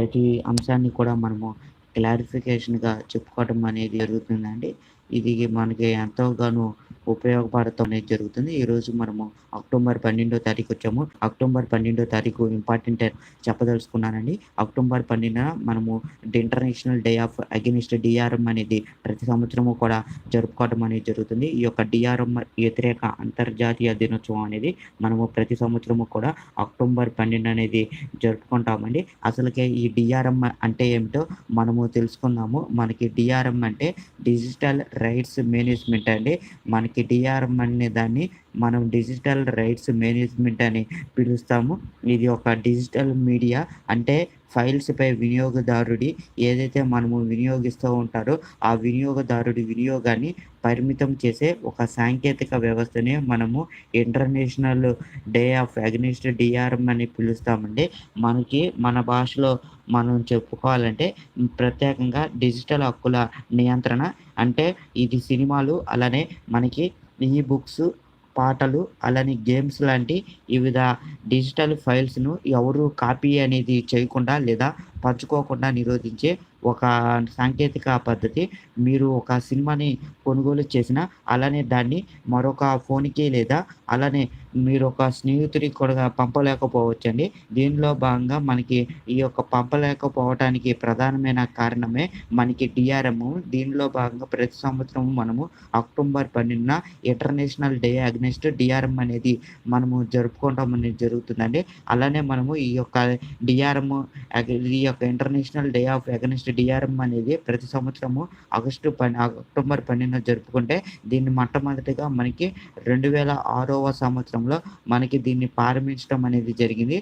ప్రతి అంశాన్ని కూడా మనము క్లారిఫికేషన్‌గా చెప్పుకోవటం అనేది జరుగుతుందండి. ఇది మనకి ఎంతోగానో ఉపయోగపడటం అనేది జరుగుతుంది. ఈరోజు మనము అక్టోబర్ 12 తారీఖు వచ్చాము. అక్టోబర్ 12 తారీఖు ఇంపార్టెంట్ చెప్పదలుచుకున్నానండి. అక్టోబర్ 12న మనము international day of against DRM అనేది ప్రతి సంవత్సరము కూడా జరుపుకోవడం అనేది జరుగుతుంది. ఈ యొక్క డిఆర్ఎం వ్యతిరేక అంతర్జాతీయ దినోత్సవం అనేది మనము ప్రతి సంవత్సరము కూడా అక్టోబర్ 12 అనేది జరుపుకుంటామండి. అసలుకే ఈ డిఆర్ఎం అంటే ఏమిటో మనము తెలుసుకుందాము. మనకి డిఆర్ఎం అంటే డిజిటల్ రైట్స్ మేనేజ్మెంట్ అండి. మనకి డిఆర్ఎం అనే దాన్ని మనం డిజిటల్ రైట్స్ మేనేజ్మెంట్ అని పిలుస్తాము. ఇది ఒక డిజిటల్ మీడియా అంటే ఫైల్స్‌పై వినియోగదారుడి ఏదైతే మనము వినియోగిస్తూ ఉంటారో ఆ వినియోగదారుడి వినియోగాన్ని పరిమితం చేసే ఒక సాంకేతిక వ్యవస్థనే మనము international day of against DRM అని పిలుస్తామండి. మనకి మన భాషలో మనం చెప్పుకోవాలంటే ప్రత్యేకంగా డిజిటల్ హక్కుల నియంత్రణ అంటే ఇది సినిమాలు అలానే మనకి ఈ బుక్స్, పాటలు అలానే గేమ్స్ లాంటి వివిధ డిజిటల్ ఫైల్స్‌ను ఎవరు కాపీ అనేది చేయకుండా లేదా పంచుకోకుండా నిరోధించే ఒక సాంకేతిక పద్ధతి. మీరు ఒక సినిమాని కొనుగోలు చేసినా అలానే దాన్ని మరొక ఫోన్‌కి లేదా అలానే మీరు ఒక స్నేహితుడికి కూడా పంపలేకపోవచ్చండి. దీనిలో భాగంగా మనకి ఈ యొక్క పంపలేకపోవటానికి ప్రధానమైన కారణమే మనకి డిఆర్ఎం దీనిలో భాగంగా ప్రతి సంవత్సరం మనము అక్టోబర్ 12న ఇంటర్నేషనల్ డే అగ్నెస్ట్ డిఆర్ఎం అనేది మనము జరుపుకోవడం అనేది జరుగుతుందండి. అలానే మనము ఈ యొక్క డిఆర్ఎం ఈ యొక్క international day of against DRM అనేది ప్రతి సంవత్సరము ఆగస్టు పని అక్టోబర్ 12న జరుపుకుంటే దీన్ని మొట్టమొదటిగా మనకి 2006వ సంవత్సరంలో మనకి దీన్ని ప్రారంభించడం అనేది జరిగింది.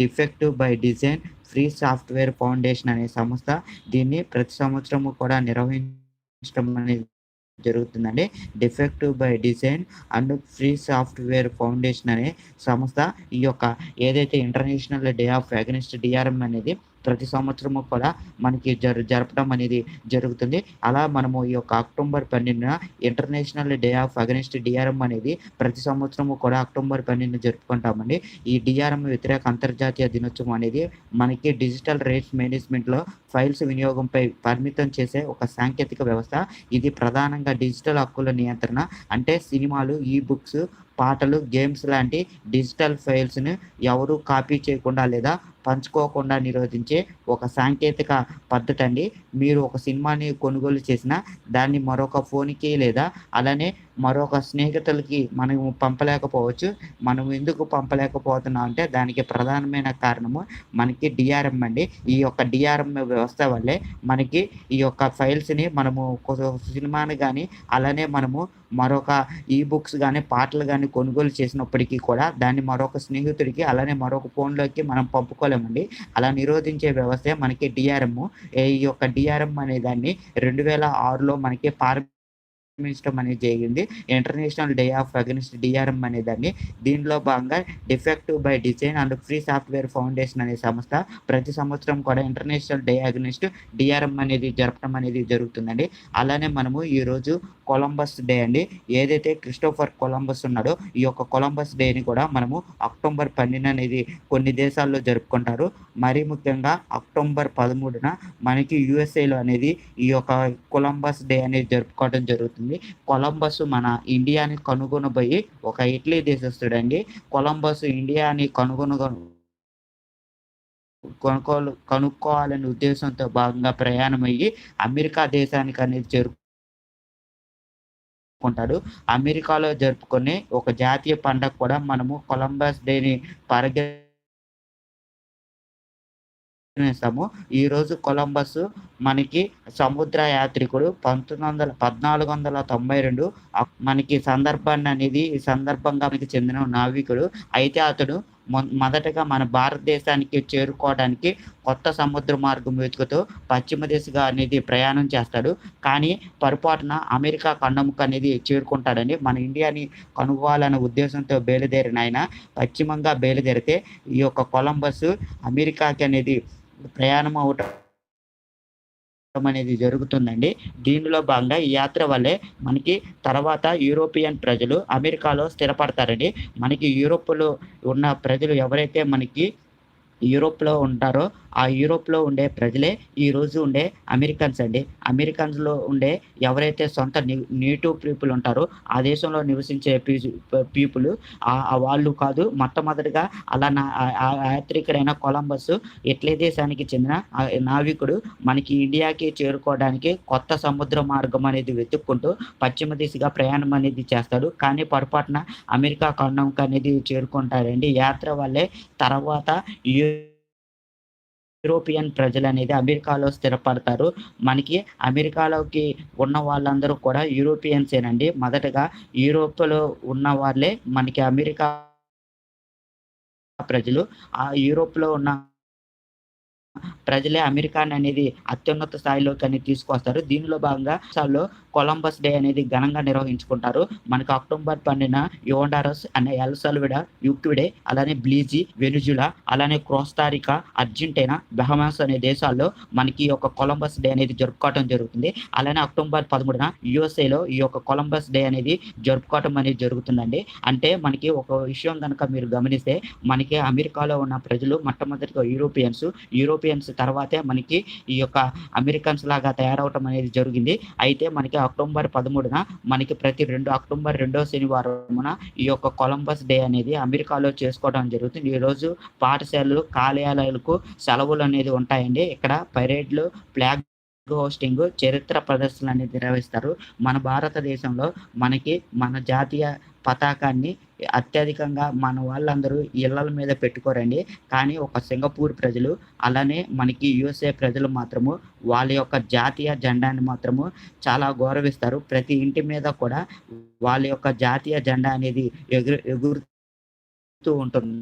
Defective by design free software foundation అనే సంస్థ దీన్ని ప్రతి సంవత్సరము కూడా నిర్వహించడం అనేది జరుగుతుందండి. Defective by design and free software foundation అనే సంస్థ ఈ యొక్క ఏదైతే international day of against DRM అనేది ప్రతి సంవత్సరము కూడా మనకి జరు జరపడం అనేది జరుగుతుంది. అలా మనము ఈ యొక్క October 12న international day of against DRM అనేది ప్రతి సంవత్సరము కూడా అక్టోబర్ 12న జరుపుకుంటామండి. ఈ డిఆర్ఎం వ్యతిరేక అంతర్జాతీయ దినోత్సవం అనేది మనకి డిజిటల్ రేట్స్ మేనేజ్మెంట్‌లో ఫైల్స్ వినియోగంపై పరిమితం చేసే ఒక సాంకేతిక వ్యవస్థ. ఇది ప్రధానంగా డిజిటల్ హక్కుల నియంత్రణ అంటే సినిమాలు, ఈ బుక్స్, పాటలు, గేమ్స్ లాంటి డిజిటల్ ఫైల్స్ను ఎవరు కాపీ చేయకుండా లేదా పంచుకోకుండా నిరోధించే ఒక సాంకేతిక పద్ధతి అండి మీరు ఒక సినిమాని కొనుగోలు చేసిన దాన్ని మరొక ఫోన్‌కి లేదా అలానే మరొక స్నేహితులకి మనము పంపలేకపోవచ్చు. మనం ఎందుకు పంపలేకపోతున్నాం అంటే దానికి ప్రధానమైన కారణము మనకి డిఆర్ఎం అండి. ఈ యొక్క డిఆర్ఎం వ్యవస్థ వల్లే మనకి ఈ యొక్క ఫైల్స్‌ని మనము సినిమాని కానీ అలానే మనము మరొక ఈ బుక్స్ గాని, పాటలు కానీ కొనుగోలు చేసినప్పటికీ కూడా దాన్ని మరొక స్నేహితుడికి అలానే మరొక ఫోన్‌లోకి మనం పంపుకోలేమండి. అలా నిరోధించే వ్యవస్థ మనకి డిఆర్ఎం ఈ యొక్క డిఆర్ఎం అనే దాన్ని 2006లో మనకి ప్రారంభించడం అనేది జరిగింది. International day of against DRM అనే దాన్ని. దీనిలో భాగంగా defective by design and free software foundation అనే సంస్థ ప్రతి సంవత్సరం కూడా ఇంటర్నేషనల్ డే అగెయిన్స్ట్ డిఆర్ఎం అనేది జరపడం అనేది జరుగుతుందండి. అలానే మనము ఈరోజు కొలంబస్ డే అండి. ఏదైతే క్రిస్టోఫర్ కొలంబస్ ఉన్నాడో ఈ యొక్క కొలంబస్ డేని కూడా మనము అక్టోబర్ 12న అనేది కొన్ని దేశాల్లో జరుపుకుంటారు. మరీ ముఖ్యంగా అక్టోబర్ 13న మనకి యుఎస్ఏలో అనేది ఈ యొక్క కొలంబస్ డే అనేది జరుపుకోవడం జరుగుతుంది. కొలంబస్ మన ఇండియాని కనుగొనబోయి ఒక ఇటలీ దేశస్తుడండి కొలంబస్ ఇండియాని కనుగొనగ కొనుకోలు కనుక్కోవాలనే ఉద్దేశంతో భాగంగా ప్రయాణమయ్యి అమెరికా దేశానికి అనేది చేరు అమెరికాలో జరుపుకునే ఒక జాతీయ పండగ కూడా మనము కొలంబస్ డేని పరిగె నేస్తాము. ఈరోజు కొలంబస్ మనకి సముద్ర యాత్రికుడు పంతొమ్మిది వందల పద్నాలుగు వందల తొంభై రెండు మనకి సందర్భాన్ని అనేది ఈ సందర్భంగా మనకి చెందిన నావికుడు. అయితే అతడు మొదటగా మన భారతదేశానికి చేరుకోవడానికి కొత్త సముద్ర మార్గం వెతుకుతూ పశ్చిమ దిశగా అనేది ప్రయాణం చేస్తాడు. కానీ పొరపాటున అమెరికా ఖండంకు అనేది చేరుకుంటాడని మన ఇండియాని కనుగొనాలనే ఉద్దేశంతో బయలుదేరిన ఆయన పశ్చిమంగా బయలుదేరితే ఈ యొక్క కొలంబస్ అమెరికాకి అనేది ప్రయాణం అవ్వటం అనేది జరుగుతుందండి. దీనిలో భాగంగా ఈ యాత్ర వల్లే మనకి తర్వాత యూరోపియన్ ప్రజలు అమెరికాలో స్థిరపడతారండి. మనకి యూరోప్‌లో ఉన్న ప్రజలు ఎవరైతే మనకి యూరోప్‌లో ఉంటారో ఆ యూరోప్‌లో ఉండే ప్రజలే ఈరోజు ఉండే అమెరికన్స్ అండి. అమెరికన్స్‌లో ఉండే ఎవరైతే సొంత నేటివ్ పీపుల్ ఉంటారో, ఆ దేశంలో నివసించే పీజు పీపుల్ వాళ్ళు కాదు మొట్టమొదటిగా అలా నా ఆ యాత్రికుడైన కొలంబస్ ఇట్లే దేశానికి చెందిన నావికుడు మనకి ఇండియాకి చేరుకోవడానికి కొత్త సముద్ర మార్గం అనేది వెతుక్కుంటూ పశ్చిమ దిశగా ప్రయాణం అనేది చేస్తాడు. కానీ పొరపాటున అమెరికా ఖండంకి అనేది చేరుకుంటారండి యాత్ర వల్లే తర్వాత యూరోపియన్ ప్రజలు అనేది అమెరికాలో స్థిరపడతారు. మనకి అమెరికాలోకి ఉన్న వాళ్ళందరూ కూడా యూరోపియన్సేనండి. మొదటగా యూరోప్‌లో ఉన్న వాళ్ళే మనకి అమెరికా ప్రజలు. ఆ యూరోప్‌లో ఉన్న ప్రజలే అమెరికాననేది అత్యున్నత స్థాయిలోకని తీసుకొస్తారు. దీనిలో భాగంగా సాల్లో కొలంబస్ డే అనేది ఘనంగా నిర్వహించుకుంటారు. మనకు అక్టోబర్ 12న యోండారస్ అనే ఎల్ యుక్విడే, అలానే బ్లీజీ, వెనుజులా అలానే క్రోస్తారికా అర్జెంటీనా, బెహమాస్ అనే దేశాల్లో మనకి ఈ యొక్క కొలంబస్ డే అనేది జరుపుకోవటం జరుగుతుంది. అలానే అక్టోబర్ పదమూడున యుఎస్ఏలో ఈ యొక్క కొలంబస్ డే అనేది జరుపుకోవటం అనేది జరుగుతుందండి. అంటే మనకి ఒక విషయం కనుక మీరు గమనిస్తే మనకి అమెరికాలో ఉన్న ప్రజలు మొట్టమొదటిగా యూరోపియన్స్, యూరోపియన్స్ తర్వాతే మనకి ఈ యొక్క అమెరికన్స్ లాగా తయారవటం అనేది జరిగింది. అయితే మనకి అక్టోబర్ 13న మనకి ప్రతి రెండు అక్టోబర్ రెండో శనివారమున ఈ యొక్క కొలంబస్ డే అనేది అమెరికాలో చేసుకోవడం జరుగుతుంది. ఈరోజు పాఠశాలలు, కార్యాలయాలకు సెలవులు అనేది ఉంటాయండి. ఇక్కడ పైరేడ్లు ఫ్లాగ్ హోస్టింగ్, చరిత్ర ప్రదర్శనలు అనేది నిర్వహిస్తారు. మన భారతదేశంలో మనకి మన జాతీయ పతాకాన్ని అత్యధికంగా మన వాళ్ళందరూ ఇళ్ళల మీద పెట్టుకోరండి. కానీ ఒక సింగపూర్ ప్రజలు, అలానే మనకి యూఎస్ఏ ప్రజలు మాత్రము వాళ్ళ యొక్క జాతీయ జెండాని మాత్రము చాలా గౌరవిస్తారు. ప్రతి ఇంటి మీద కూడా వాళ్ళ యొక్క జాతీయ జెండా అనేది ఎగురు ఎగురుతూ ఉంటుంది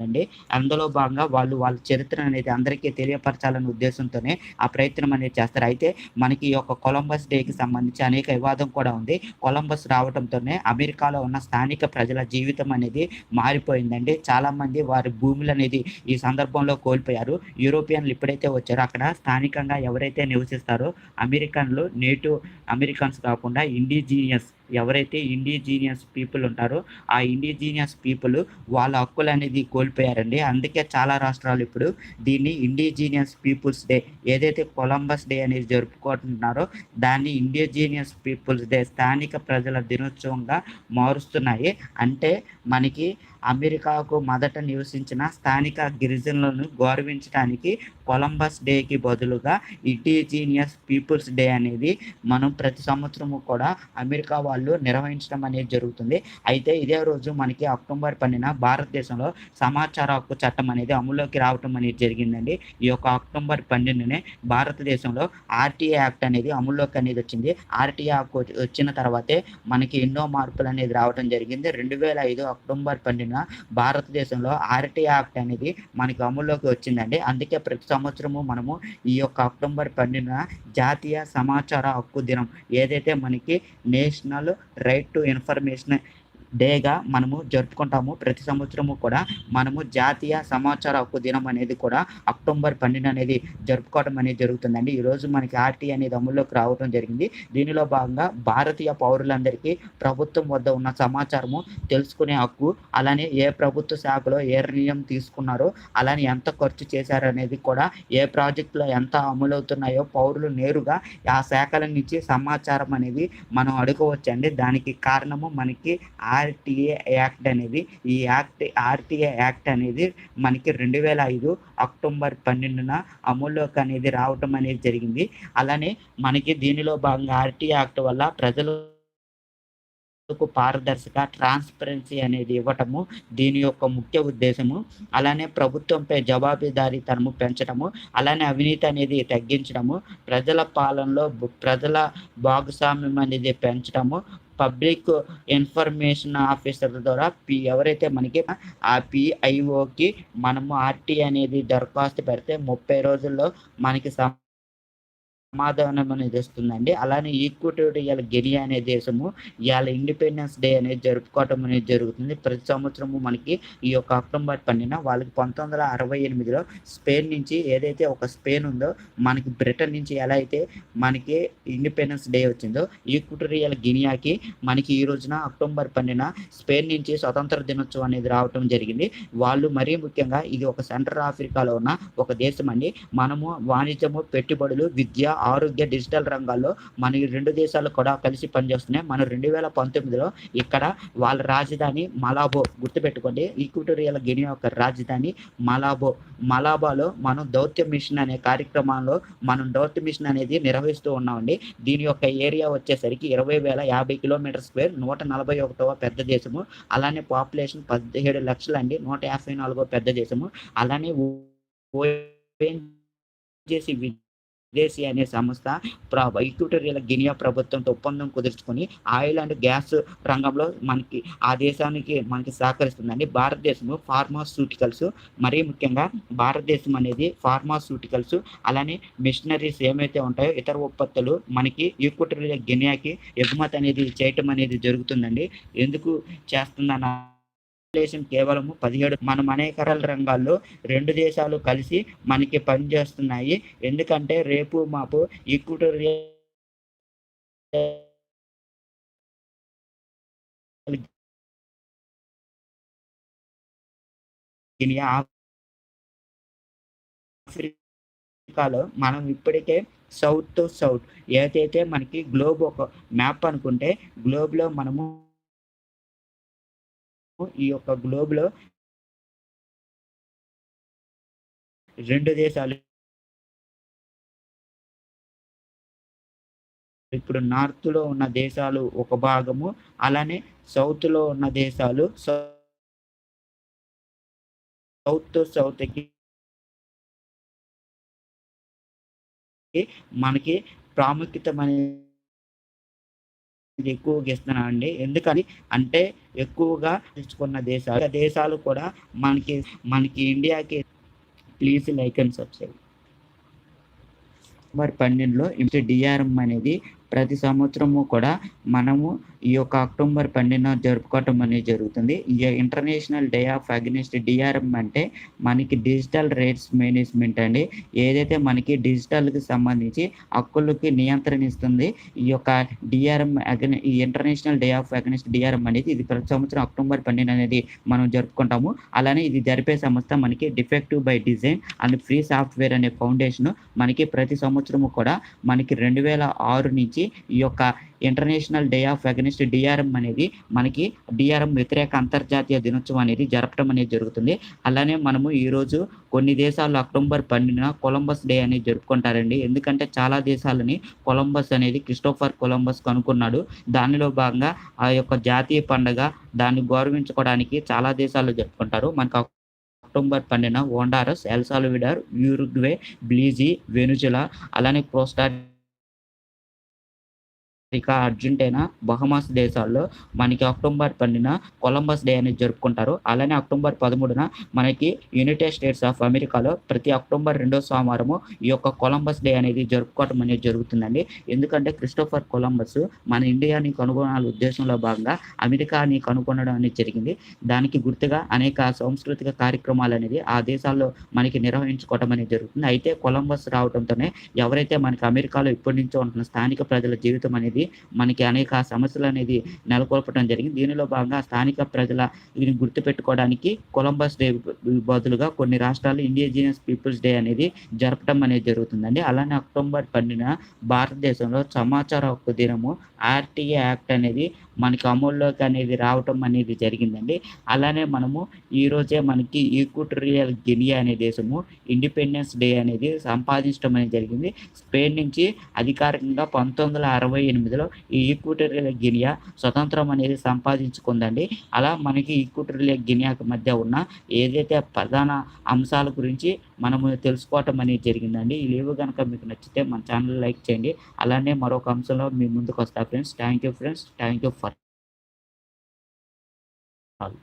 అండి అందులో భాగంగా వాళ్ళు వాళ్ళ చరిత్ర అనేది అందరికీ తెలియపరచాలనే ఉద్దేశంతోనే ఆ ప్రయత్నం అనేది చేస్తారు. అయితే మనకి ఈ యొక్క కొలంబస్ డేకి సంబంధించి అనేక వివాదం కూడా ఉంది. కొలంబస్ రావడంతోనే అమెరికాలో ఉన్న స్థానిక ప్రజల జీవితం అనేది మారిపోయిందండి. చాలామంది వారి భూములనేది ఈ సందర్భంలో కోల్పోయారు. యూరోపియన్లు ఎప్పుడైతే వచ్చారో అక్కడ స్థానికంగా ఎవరైతే నివసిస్తారో అమెరికన్‌లు నేటివ్ అమెరికన్స్ కాకుండా ఇండిజీనియస్ ఎవరైతే ఇండిజీనియస్ పీపుల్ ఉంటారో, ఆ ఇండిజీనియస్ పీపుల్ వాళ్ళ హక్కులనేది కోల్పోయారండి. అందుకే చాలా రాష్ట్రాలు ఇప్పుడు దీన్ని ఇండిజీనియస్ పీపుల్స్ డే ఏదైతే కొలంబస్ డే అనేది జరుపుకుంటున్నారో దాన్ని ఇండిజీనియస్ పీపుల్స్ డే స్థానిక ప్రజల దినోత్సవంగా మారుస్తున్నాయి. అంటే మనకి అమెరికాకు మొదట నివసించిన స్థానిక గిరిజనులను గౌరవించడానికి కొలంబస్ డేకి బదులుగా ఇండిజీనియస్ పీపుల్స్ డే అనేది మనం ప్రతి సంవత్సరము కూడా అమెరికా వాళ్ళు నిర్వహించడం అనేది జరుగుతుంది. అయితే ఇదే రోజు మనకి అక్టోబర్ 12న భారతదేశంలో సమాచార హక్కు చట్టం అనేది అమల్లోకి రావటం అనేది జరిగిందండి. ఈ యొక్క అక్టోబర్ 12నే భారతదేశంలో ఆర్‌టీఏ యాక్ట్ అనేది అమల్లోకి అనేది వచ్చింది. ఆర్‌టీఏ యాక్ట్ వచ్చిన తర్వాతే మనకి ఎన్నో మార్పులు అనేది రావడం జరిగింది. 2005 అక్టోబర్ 12న భారతదేశంలో ఆర్టి యాక్ట్ అనేది మనకి అమల్లోకి వచ్చిందండి. అందుకే ప్రతి సంవత్సరము మనము ఈ యొక్క అక్టోబర్ 12న జాతీయ సమాచార హక్కు దినం ఏదైతే మనకి నేషనల్ రైట్ టు ఇన్ఫర్మేషన్ డేగా మనము జరుపుకుంటాము. ప్రతి సంవత్సరము కూడా మనము జాతీయ సమాచార హక్కు దినం అనేది కూడా అక్టోబర్ 12 అనేది జరుపుకోవడం అనేది జరుగుతుందండి. ఈరోజు మనకి ఆర్టీ అనేది అమల్లోకి రావడం జరిగింది. దీనిలో భాగంగా భారతీయ పౌరులందరికీ ప్రభుత్వం వద్ద ఉన్న సమాచారము తెలుసుకునే హక్కు, అలానే ఏ ప్రభుత్వ శాఖలో ఏ నిర్ణయం తీసుకున్నారో, అలానే ఎంత ఖర్చు చేశారనేది కూడా ఏ ప్రాజెక్ట్‌లో ఎంత అమలవుతున్నాయో పౌరులు నేరుగా ఆ శాఖల నుంచి సమాచారం అనేది మనం అడుగువచ్చండి దానికి కారణము మనకి ఆర్‌టీఏ యాక్ట్ అనేది. ఈ యాక్ట్ ఆర్‌టీఏ యాక్ట్ అనేది మనకి 2005 అక్టోబర్ 12న అమల్లోకి అనేది రావటం అనేది జరిగింది. అలానే మనకి దీనిలో భాగంగా ఆర్‌టీఏ యాక్ట్ వల్ల ప్రజలు పారదర్శక, ట్రాన్స్‌పరెన్సీ అనేది ఇవ్వటము దీని యొక్క ముఖ్య ఉద్దేశము. అలానే ప్రభుత్వంపై జవాబుదారీతనము పెంచడము అలానే అవినీతి అనేది తగ్గించడము, ప్రజల పాలనలో ప్రజల భాగస్వామ్యం అనేది పెంచడము పబ్లిక్ ఇన్ఫర్మేషన్ ఆఫీసర్ల ద్వారా పి ఎవరైతే మనకి ఆ పిఐఓకి మనము ఆర్టీ అనేది దరఖాస్తు పెడితే 30 రోజుల్లో మనకి సమాధానం అనేది వస్తుందండి. అలానే ఈక్వటోరియల్ గిని అనే దేశము ఇవాళ ఇండిపెండెన్స్ డే అనేది జరుపుకోవటం అనేది జరుగుతుంది. ప్రతి సంవత్సరము మనకి ఈ యొక్క అక్టోబర్ పన్నెండున వాళ్ళకి పంతొమ్మిది వందల అరవై ఎనిమిదిలో స్పెయిన్ నుంచి ఏదైతే ఒక స్పెయిన్ ఉందో మనకి బ్రిటన్ నుంచి ఎలా అయితే మనకి ఇండిపెండెన్స్ డే వచ్చిందో ఈక్వటోరియల్ గినియాకి మనకి ఈ రోజున అక్టోబర్ పన్నెండున స్పెయిన్ నుంచి స్వతంత్ర దినోత్సవం అనేది రావటం జరిగింది. వాళ్ళు మరీ ముఖ్యంగా ఇది ఒక సెంట్రల్ ఆఫ్రికాలో ఉన్న ఒక దేశం అండి మనము వాణిజ్యము పెట్టుబడులు విద్య ఆరోగ్య డిజిటల్ రంగాల్లో మన ఈ రెండు దేశాలు కూడా కలిసి పనిచేస్తున్నాయి మనం రెండు వేల పంతొమ్మిదిలో ఇక్కడ వాళ్ళ రాజధాని మలాబో గుర్తుపెట్టుకోండి ఈక్విటోరియల్ గిని యొక్క రాజధాని మలాబో మలాబాలో మనం దౌత్య మిషన్ అనే కార్యక్రమంలో మనం దౌత్య మిషన్ అనేది నిర్వహిస్తూ ఉన్నామండి దీని యొక్క ఏరియా వచ్చేసరికి ఇరవై వేల యాభై కిలోమీటర్ స్క్వేర్ నూట నలభై ఒకటవ పెద్ద దేశము అలానే పాపులేషన్ పదిహేడు లక్షలు అండి నూట యాభై నాలుగో పెద్ద దేశము అలానే చేసి విదేశీ అనే సంస్థ ఈక్వటోరియల్ గినియా ప్రభుత్వంతో ఒప్పందం కుదుర్చుకొని ఆయిల్ అండ్ గ్యాస్ రంగంలో మనకి ఆ దేశానికి మనకి సహకరిస్తుందండి. భారతదేశము ఫార్మాస్యూటికల్స్ మరీ ముఖ్యంగా భారతదేశం అనేది ఫార్మాస్యూటికల్స్ అలానే మిషనరీస్ ఏమైతే ఉంటాయో ఇతర ఉత్పత్తులు మనకి ఈక్వటోరియల్ గినియాకి ఎగుమతి అనేది చేయటం అనేది జరుగుతుందండి. ఎందుకు చేస్తుందన్న పాపులేషన్ కేవలం పదిహేడు మనం అనేక రంగాల్లో రెండు దేశాలు కలిసి మనకి పనిచేస్తున్నాయి. ఎందుకంటే రేపు మాపు ఈక్వటోరియల్ ఆఫ్రికాలో మనం ఇప్పటికే సౌత్ టు సౌత్ ఏదైతే మనకి గ్లోబ్ ఒక మ్యాప్ అనుకుంటే గ్లోబ్లో మనము ఈ యొక్క గ్లోబ్లో రెండు దేశాలు ఇప్పుడు నార్త్లో ఉన్న దేశాలు ఒక భాగము అలానే సౌత్లో ఉన్న దేశాలు సౌత్ సౌత్కి మనకి ప్రాముఖ్యత అనేది ఎక్కువగా ఇస్తున్నాను అండి. ఎందుకని? అంటే ఎక్కువగా తెచ్చుకున్న దేశాలు దేశాలు కూడా మనకి మనకి ఇండియాకి ప్లీజ్ లైక్ అండ్ సబ్స్క్రైబ్ మరి పన్నెండులో ఇంటి డిఆర్ఎం అనేది ప్రతి సంవత్సరము కూడా మనము ఈ యొక్క అక్టోబర్ పన్నెండున జరుపుకోవటం అనేది జరుగుతుంది. ఈ international day of against DRM అంటే మనకి డిజిటల్ రేట్స్ మేనేజ్మెంట్ అండి. ఏదైతే మనకి డిజిటల్కి సంబంధించి హక్కులకి నియంత్రణ ఇస్తుంది ఈ యొక్క డిఆర్ఎం అగ్ని ఈ international day of against DRM అనేది ఇది ప్రతి సంవత్సరం అక్టోబర్ పన్నెండు అనేది మనం జరుపుకుంటాము. అలానే ఇది జరిపే సంస్థ మనకి defective by design and free software అనే ఫౌండేషన్ మనకి ప్రతి సంవత్సరము కూడా మనకి రెండు వేల ఆరు నుంచి ఈ యొక్క international day of against DRM అనేది మనకి డిఆర్ఎం వ్యతిరేక అంతర్జాతీయ దినోత్సవం అనేది జరపడం అనేది జరుగుతుంది. అలానే మనము ఈరోజు కొన్ని దేశాలు అక్టోబర్ పన్నెండున కొలంబస్ డే అనేది జరుపుకుంటారండి. ఎందుకంటే చాలా దేశాలని కొలంబస్ అనేది క్రిస్టోఫర్ కొలంబస్ కనుక్కున్నాడు. దానిలో భాగంగా ఆ యొక్క జాతీయ పండుగ దాన్ని గౌరవించుకోవడానికి చాలా దేశాలు జరుపుకుంటారు. మనకు అక్టోబర్ పన్నెండున ఓండారస్ ఎల్సాల్విడర్ యూరుగ్వే బ్లీజీ వెనుజులా అలానే కోస్టా ఇక అర్జెంటీనా బహమాస్ దేశాల్లో మనకి అక్టోబర్ పన్నెండున కొలంబస్ డే అనేది జరుపుకుంటారు. అలానే అక్టోబర్ పదమూడున మనకి యునైటెడ్ స్టేట్స్ ఆఫ్ అమెరికాలో ప్రతి అక్టోబర్ రెండో సోమవారము ఈ యొక్క కొలంబస్ డే అనేది జరుపుకోవటం అనేది జరుగుతుందండి. ఎందుకంటే క్రిస్టోఫర్ కొలంబస్ మన ఇండియాని కనుగొనాల ఉద్దేశంలో భాగంగా అమెరికాని కనుగొనడం అనేది జరిగింది. దానికి గుర్తుగా అనేక సాంస్కృతిక కార్యక్రమాలు అనేది ఆ దేశాల్లో మనకి నిర్వహించుకోవటం అనేది జరుగుతుంది. అయితే కొలంబస్ రావడంతోనే ఎవరైతే మనకి అమెరికాలో ఇప్పటి నుంచో ఉంటున్న స్థానిక ప్రజల జీవితం అనేది మనకి అనేక సమస్యలు అనేది నెలకొల్పడం జరిగింది. దీనిలో భాగంగా స్థానిక ప్రజల దీన్ని గుర్తుపెట్టుకోవడానికి కొలంబస్ డే బదులుగా కొన్ని రాష్ట్రాలు ఇండిజినియస్ పీపుల్స్ డే అనేది జరపడం అనేది జరుగుతుందండి. అలానే అక్టోబర్ పన్నెండున భారతదేశంలో సమాచార హక్కు దినము ఆర్టీఏ యాక్ట్ అనేది మనకి అమల్లోకి అనేది రావటం అనేది జరిగిందండి. అలానే మనము ఈరోజే మనకి ఈక్వటోరియల్ గినియా అనే దేశము ఇండిపెండెన్స్ డే అనేది సంపాదించడం అనేది జరిగింది. స్పెయిన్ నుంచి అధికారికంగా పంతొమ్మిది వందల అరవై ఎనిమిదిలో ఈ ఈక్వటోరియల్ గినియా స్వతంత్రం అనేది సంపాదించుకుందండి. అలా మనకి ఈక్వటోరియల్ గినియాకి మధ్య ఉన్న ఏదైతే ప్రధాన అంశాల గురించి మనము తెలుసుకోవటం అనేది జరిగిందండి. ఈ లీవ్ కనుక మీకు నచ్చితే మన ఛానల్ లైక్ చేయండి. అలానే మరొక అంశంలో మీ ముందుకు వస్తా friends. Thank you friends. Thank you for all